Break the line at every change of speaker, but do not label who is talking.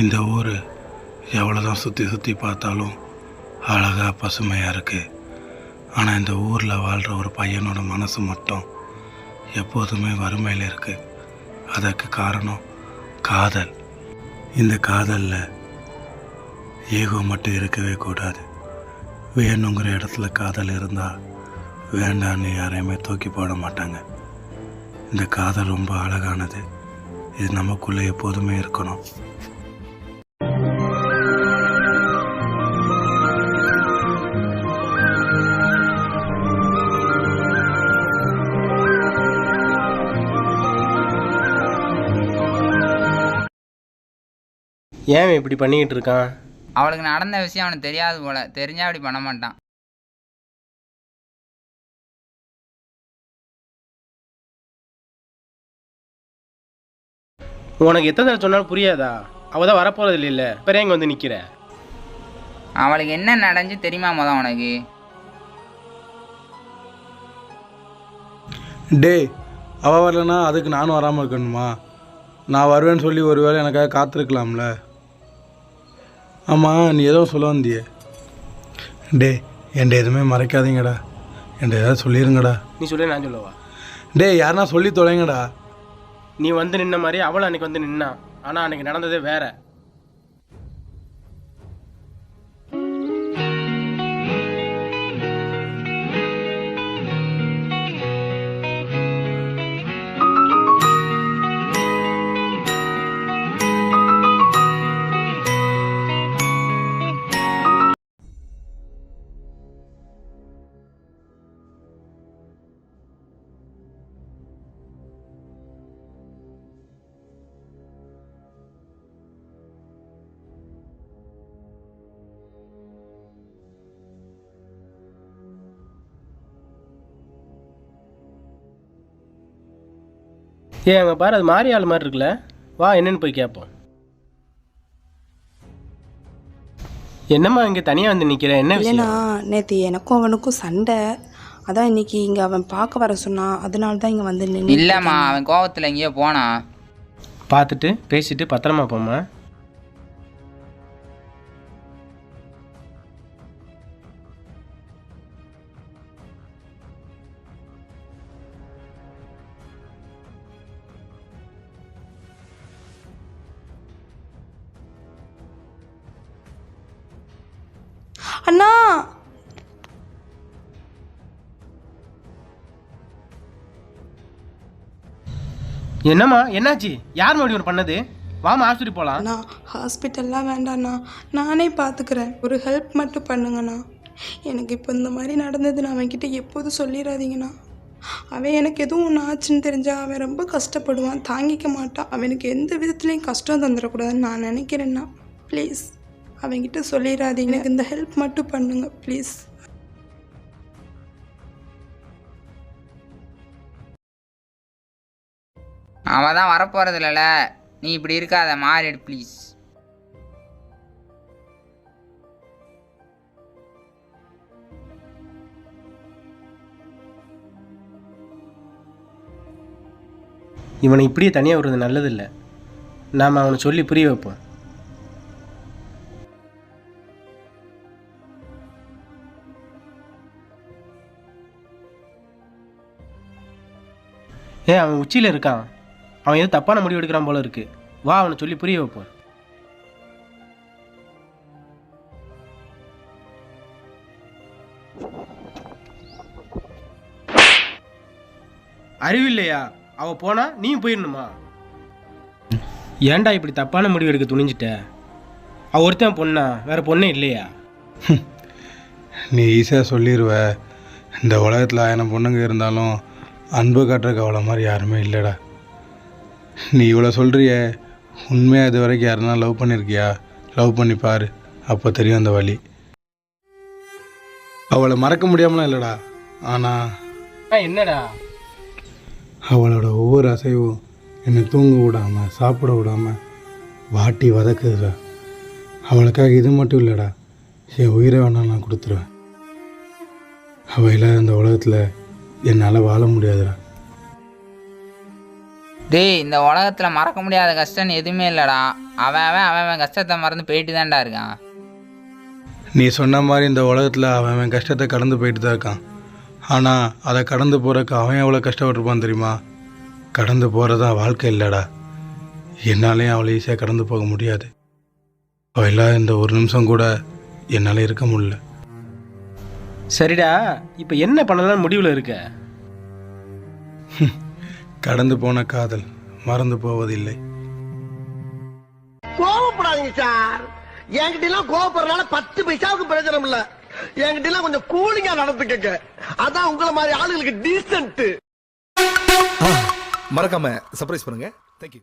இந்த ஊர் எவ்வளோதான் சுற்றி சுற்றி பார்த்தாலும் அழகாக பசுமையாக இருக்குது ஆனால் இந்த ஊரில் வாழ்கிற ஒரு பையனோட மனசு மட்டும் எப்போதுமே வறுமையில் இருக்குது அதற்கு காரணம் காதல். இந்த காதலில் ஏகோ மட்டும் இருக்கவே கூடாது. வேணுங்கிற இடத்துல காதல் இருந்தால் வேண்டான்னு யாரையுமே தூக்கி போட மாட்டாங்க. இந்த காதல் ரொம்ப அழகானது. இது நமக்குள்ளே எப்போதுமே இருக்கணும்.
ஏன் இப்படி பண்ணிக்கிட்டு இருக்கான்?
அவளுக்கு நடந்த விஷயம் அவனுக்கு தெரியாது போல. தெரிஞ்சா அப்படி பண்ண மாட்டான்.
உனக்கு எத்தனை தடவை சொன்னாலும் புரியாதா? அவள் தான் வரப்போகிறது இல்லைல்ல. பிறகு இங்கே வந்து நிற்கிற
அவளுக்கு என்ன நடந்துச்சு தெரியுமா மொதல் உனக்கு?
டேய் அவள் வரலனா அதுக்கு நானும் வராமல் இருக்கணுமா? நான் வருவேன்னு சொல்லி ஒரு வேளை எனக்காக காத்திருக்கலாம்ல. ஆமாம் நீ ஏதோ சொல்ல வந்தியே. டேய் என்கிட்ட எதுவுமே மறைக்காதீங்கடா. என்கிட்ட ஏதாவது சொல்லிடுங்கடா
நீ சொல்லி நான் சொல்லவா?
டேய் யாருன்னா சொல்லி தொலைங்கடா.
நீ வந்து நின்ன மாதிரி அவளும் அன்னைக்கு வந்து நின்னான் ஆனால் அன்னைக்கு நடந்ததே வேற. ஏன் அங்கே பாரு அது மாறி ஆள் மாதிரி இருக்குல்ல. வா என்னன்னு போய் கேட்போம் என்னம்மா இங்கே தனியாக வந்து நிற்கிற என்ன
இல்லைண்ணா நேற்று எனக்கும் அவனுக்கும் சண்டை. அதான் இன்னைக்கு இங்கே அவன் பார்க்க வர சொன்னான் அதனால தான் இங்கே வந்து நின்று
இல்லைம்மா அவன் கோவத்தில் எங்கேயோ போனான்.
பார்த்துட்டு பேசிட்டு பத்திரமா போம்மா.
அண்ணா.
என்னம்மா என்னாச்சு? யார் மறுபடியும் ஒரு பண்ணது? வாமா ஆஸ்பத்திரி போகலாம்
அண்ணா ஹாஸ்பிட்டல்லாம் வேண்டாண்ணா நானே பார்த்துக்கிறேன் ஒரு ஹெல்ப் மட்டும் பண்ணுங்கண்ணா. எனக்கு இப்போ இந்த மாதிரி நடந்தது நான் அவன்கிட்ட எப்போதும் சொல்லிடாதீங்கண்ணா. அவன் எனக்கு எதுவும் ஒன்று ஆச்சுன்னு தெரிஞ்சா அவன் ரொம்ப கஷ்டப்படுவான் தாங்கிக்க மாட்டான். அவனுக்கு எந்த விதத்துலேயும் கஷ்டம் தந்துடக்கூடாதுன்னு நான் நினைக்கிறேண்ணா. ப்ளீஸ் அவன்கிட்ட சொல்லிடாதீங்க. எனக்கு இந்த ஹெல்ப் மட்டும் பண்ணுங்க ப்ளீஸ்
அவன் தான் வரப்போகிறது இல்லைல்ல நீ இப்படி இருக்காத மாறிடு ப்ளீஸ்
இவனை இப்படியே தனியாக விடுறது நல்லதில்லை. நாம் அவனை சொல்லி புரிய வைப்போம். ஏ அவன் உச்சியில் இருக்கான். அவன் ஏதோ தப்பான முடிவு எடுக்கிறான் போல இருக்கு. வா அவனை சொல்லி புரிய வைப்போம். அறிவில்லையா அவ போனா நீயும் போயிடணுமா? ஏன்டா இப்படி தப்பான முடிவு எடுக்க துணிஞ்சிட்ட? அவ ஒருத்தன் பொண்ணா? வேற பொண்ணே இல்லையா?
நீ ஈஸியாக சொல்லிடுவ இந்த உலகத்தில் ஆயிரம் பொண்ணுங்க இருந்தாலும் அன்பு காட்டுறக்கு அவ்வளோ மாதிரி யாருமே இல்லைடா. நீ இவ்வளோ சொல்கிறியே உண்மையாக இது வரைக்கும் யாருன்னா லவ் பண்ணியிருக்கியா லவ் பண்ணி பாரு அப்போ தெரியும் அந்த வழி அவளை மறக்க முடியாமலாம் இல்லைடா ஆனால்
என்னடா?
அவளோட ஒவ்வொரு அசைவும் என்னை தூங்க விடாம சாப்பிட விடாம வாட்டி வதக்குதுடா. அவளுக்காக இது மட்டும் இல்லைடா என் உயிரை வேணால் நான் கொடுத்துருவேன். அவள் இல்லாத இந்த உலகத்தில் என்னால் வாழ முடியாதுடா.
டேய் இந்த உலகத்தில் மறக்க முடியாத கஷ்டம்னு எதுவுமே இல்லைடா. அவன் அவன் அவன் அவன் கஷ்டத்தை மறந்து போயிட்டு தான்டா இருக்கான்.
நீ சொன்ன மாதிரி இந்த உலகத்தில் அவன் அவன் கஷ்டத்தை கடந்து போயிட்டு தான் இருக்கான். ஆனால் அதை கடந்து போகிறக்கு அவன் எவ்வளோ கஷ்டப்பட்டிருப்பான் தெரியுமா? கடந்து போகிறதான் வாழ்க்கை இல்லைடா. என்னாலையும் அவளை ஈஸியாக கடந்து போக முடியாது. அவள் இல்லாத இந்த ஒரு நிமிஷம் கூட என்னால் இருக்க முடியல.
சரிடா இப்போ என்ன பண்ணலாம்னு முடிவில் இருக்க?
கடந்து போன காதல் மறந்து போவதில்லை.
கோவப்படாதீங்க சார். என்கிட்ட எல்லாம் கோவப்படுறதுனால பத்து பைசாவுக்கு பிரயோஜனம் இல்ல. என்கிட்ட எல்லாம் கொஞ்சம் கூலிங்கா நடந்துக்கங்க. அதான் உங்களை மாதிரி ஆளுங்களுக்கு டீசென்ட்
மறக்காம சர்ப்ரைஸ் பண்ணுங்க.